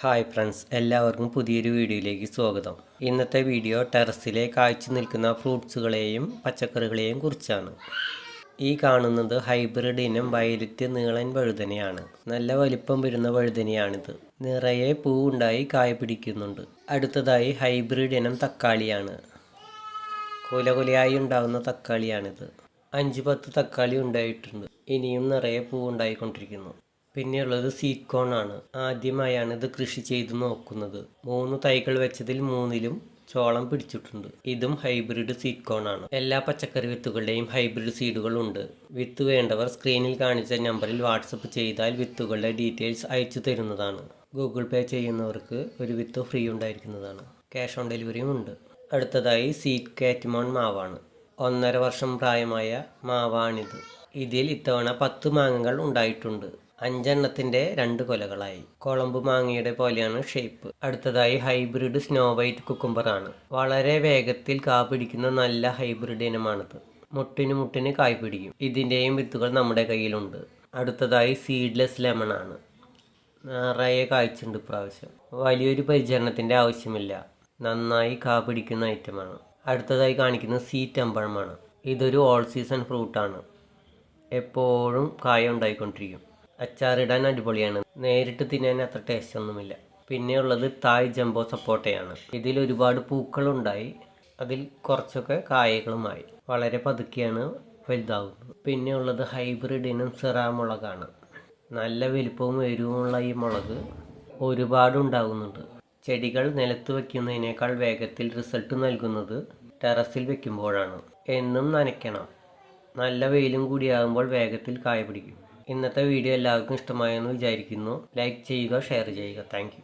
Hi friends എല്ലാവർക്കും പുതിയൊരു വീഡിയോയിലേക്ക് സ്വാഗതം. ഇന്നത്തെ വീഡിയോ ടെറസിലെ കായ്ച്ചു നിൽക്കുന്ന ഫ്രൂട്ട്സുകളെയും പച്ചക്കറികളെയും കുറിച്ചാണ്. ഈ കാണുന്നത് ഹൈബ്രിഡ് ഇനം വയലറ്റ് നീളൻ വഴുതനയാണ്. നല്ല വലിപ്പം വരുന്ന വഴുതനയാണിത്. നിറയെ പൂവുണ്ടായി കായ പിടിക്കുന്നുണ്ട്. അടുത്തതായി ഹൈബ്രിഡ് ഇനം തക്കാളിയാണ്. കൊല കൊലയായി ഉണ്ടാകുന്ന തക്കാളിയാണിത്. അഞ്ച് പത്ത് തക്കാളി ഉണ്ടായിട്ടുണ്ട്. ഇനിയും നിറയെ പൂവുണ്ടായിക്കൊണ്ടിരിക്കുന്നു. പിന്നെയുള്ളത് സീഡ് കോൺ ആണ്. ആദ്യമായാണ് ഇത് കൃഷി ചെയ്ത് നോക്കുന്നത്. മൂന്ന് തൈകൾ വെച്ചതിൽ മൂന്നിലും ചോളം പിടിച്ചിട്ടുണ്ട്. ഇതും ഹൈബ്രിഡ് സീഡ് കോൺ ആണ്. എല്ലാ പച്ചക്കറി വിത്തുകളുടെയും ഹൈബ്രിഡ് സീഡുകൾ ഉണ്ട്. വിത്ത് വേണ്ടവർ സ്ക്രീനിൽ കാണിച്ച നമ്പറിൽ വാട്സപ്പ് ചെയ്താൽ വിത്തുകളുടെ ഡീറ്റെയിൽസ് അയച്ചു തരുന്നതാണ്. ഗൂഗിൾ പേ ചെയ്യുന്നവർക്ക് ഒരു വിത്ത് ഫ്രീ ഉണ്ടായിരിക്കുന്നതാണ്. ക്യാഷ് ഓൺ ഡെലിവറിയും ഉണ്ട്. അടുത്തതായി സീറ്റ് കാറ്റ്മോൺ മാവാണ്. ഒന്നര വർഷം പ്രായമായ മാവാണിത്. ഇതിൽ ഇത്തവണ പത്ത് മാങ്ങകൾ ഉണ്ടായിട്ടുണ്ട്. അഞ്ചെണ്ണത്തിന്റെ രണ്ട് കൊലകളായി. കൊളമ്പ് മാങ്ങയുടെ പോലെയാണ് ഷേപ്പ് അടുത്തതായി ഹൈബ്രിഡ് സ്നോ വൈറ്റ് കുക്കുംബർ ആണ്. വളരെ വേഗത്തിൽ കാ പിടിക്കുന്ന നല്ല ഹൈബ്രിഡ് ഇനമാണിത്. മുട്ടിന് മുട്ടിന് കായ് പിടിക്കും. ഇതിന്റെയും വിത്തുകൾ നമ്മുടെ കയ്യിലുണ്ട്. അടുത്തതായി സീഡ്ലെസ് ലെമൺ ആണ്. നിറയെ കായ്ച്ചുണ്ട് ഇപ്രാവശ്യം. വലിയൊരു പരിചരണത്തിന്റെ ആവശ്യമില്ല. നന്നായി കാ പിടിക്കുന്ന ഐറ്റമാണ് അടുത്തതായി കാണിക്കുന്നത് സീറ്റ് അമ്പഴമാണ് ഇതൊരു ഓൾ സീസൺ ഫ്രൂട്ടാണ് എപ്പോഴും കായ ഉണ്ടായിക്കൊണ്ടിരിക്കും. അച്ചാറിടാൻ അടിപൊളിയാണ്. നേരിട്ട് തിന്നാൻ അത്ര ടേസ്റ്റ് ഒന്നുമില്ല. പിന്നെ ഉള്ളത് തായ് ജംബോ സപ്പോട്ടയാണ്. ഇതിൽ ഒരുപാട് പൂക്കളുണ്ടായി. അതിൽ കുറച്ചൊക്കെ കായകളുമായി. വളരെ പതുക്കെയാണ് വലുതാകുന്നത് പിന്നെയുള്ളത് ഹൈബ്രിഡ് ഇനം സിറാ മുളകാണ്. നല്ല വലിപ്പവും എരിവുമുള്ള ഈ മുളക് ഒരുപാട് ഉണ്ടാകുന്നുണ്ട് ചെടികൾ നിലത്ത് വയ്ക്കുന്നതിനേക്കാൾ വേഗത്തിൽ റിസൾട്ട് നൽകുന്നത് ടെറസിൽ വെക്കുമ്പോഴാണ്. എന്നും നനയ്ക്കണം. നല്ല വെയിലും കൂടിയാകുമ്പോൾ വേഗത്തിൽ കായ പിടിക്കും. ഇന്നത്തെ വീഡിയോ എല്ലാവർക്കും ഇഷ്ടമായെന്ന് വിചാരിക്കുന്നു. ലൈക്ക് ചെയ്യുക ഷെയർ ചെയ്യുക. താങ്ക്